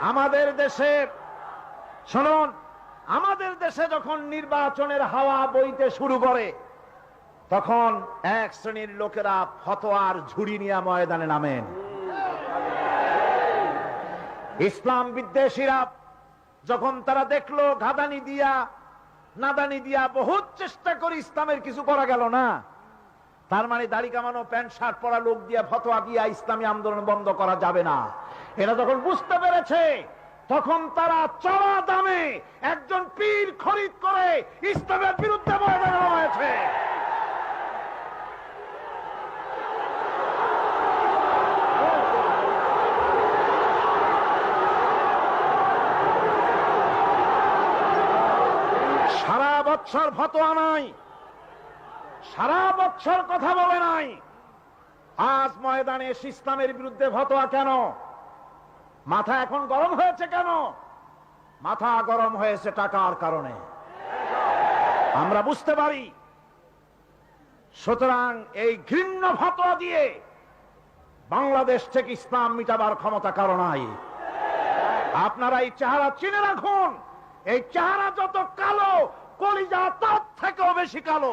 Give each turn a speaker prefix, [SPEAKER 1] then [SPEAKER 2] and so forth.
[SPEAKER 1] আমাদের দেশে, শুনুন, আমাদের দেশে যখন নির্বাচনের হাওয়া বইতে শুরু করে, তখন এক শ্রেণির লোকেরা ফতোয়ার ঝুড়ি নিয়ে ময়দানে নামেন। ইসলাম বিদ্বেষীরা যখন তারা দেখল, ঘাদানি দিয়া, নাদানি দিয়া বহুত চেষ্টা করে ইসলামের কিছু করা গেল না তার মানে দাড়ি কামানো, প্যান্ট, শার্ট পরা লোক দিয়া ফতোয়া দিয়া ইসলামী আন্দোলন বন্ধ করা যাবে না। এরা যখন বুঝতে পেরেছে, তখন তারা চড়া দামে একজন পীর খরিদ করে ইসলামের বিরুদ্ধে ময়দানে হয়েছে সারা বছর ফতোয়া নাই। সারা বছর কথা বলে নাই। আজ ময়দানে এসে ইসলামের বিরুদ্ধে ফতোয়া কেন? মাথা এখন গরম হয়েছে কেন? মাথা গরম হয়েছে টাকার কারণে। আমরা বুঝতে পারি। সুতরাং এই ঘৃণ্য ফতোয়া দিয়ে বাংলাদেশ থেকে ইসলাম মিটাবার ক্ষমতা কারণ নাই। আপনারা এই চেহারা চিনে রাখুন, এই চেহারা যত কালো, কলিজা তার থেকেও বেশি কালো।